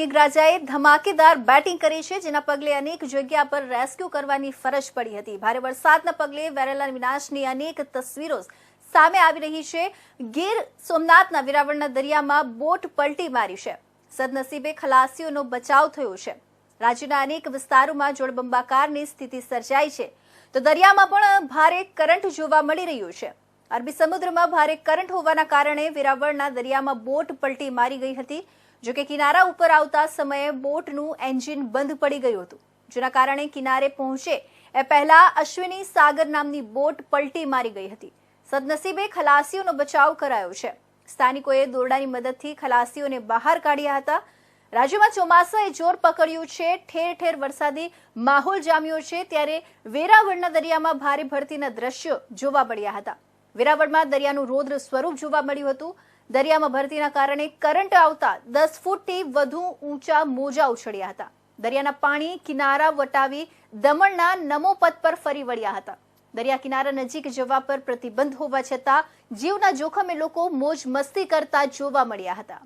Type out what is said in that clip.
મેઘરાજાએ ધમાકેદાર બેટિંગ કરી છે, જેના પગલે અનેક જગ્યા પર રેસ્ક્યુ કરવાની ફરજ પડી હતી. ભારે વરસાદના પગલે વેરેલા વિનાશની અનેક તસવીરો સામે આવી રહી છે. ગીર સોમનાથના વેરાવળના દરિયામાં બોટ પલટી મારી છે. સદનસીબે ખલાસીઓનો બચાવ થયો છે. રાજ્યના અનેક વિસ્તારોમાં જળબંબાકારની સ્થિતિ સર્જાઈ છે. તો દરિયામાં પણ ભારે કરંટ જોવા મળી રહ્યો છે. અરબી સમુદ્રમાં ભારે કરંટ હોવાના કારણે વેરાવળના દરિયામાં બોટ પલટી મારી ગઈ હતી. જો કે કિનારા ઉપર આવતા સમયે બોટનું એન્જિન બંધ પડી ગયું હતું. જેના કારણે કિનારે પહોંચે એ પહેલા અશ્વિની સાગર નામની બોટ પલટી મારી ગઈ હતી. સદનસીબે ખલાસીઓનો બચાવ કરાયો છે. સ્થાનિકોએ દોરડાની મદદથી ખલાસીઓને બહાર કાઢ્યા હતા. રાજ્યમાં ચોમાસાએ જોર પકડ્યું છે, ઠેર ઠેર વરસાદી માહોલ જામ્યો છે, ત્યારે વેરાવળના દરિયામાં ભારે ભરતીના દ્રશ્યો જોવા મળ્યા હતા. વેરાવળમાં દરિયાનું રૌદ્ર સ્વરૂપ જોવા મળ્યું હતું. દરિયામાં ભરતીના કારણે કરંટ આવતા દસ ફૂટથી વધુ ઊંચા મોજા ઉછળ્યા હતા. દરિયાના પાણી કિનારા વટાવી દમણના નમો પથ પર ફરી વળ્યા હતા. દરિયા કિનારા નજીક જવા પર પ્રતિબંધ હોવા છતાં જીવના જોખમે લોકો મોજ મસ્તી કરતા જોવા મળ્યા હતા.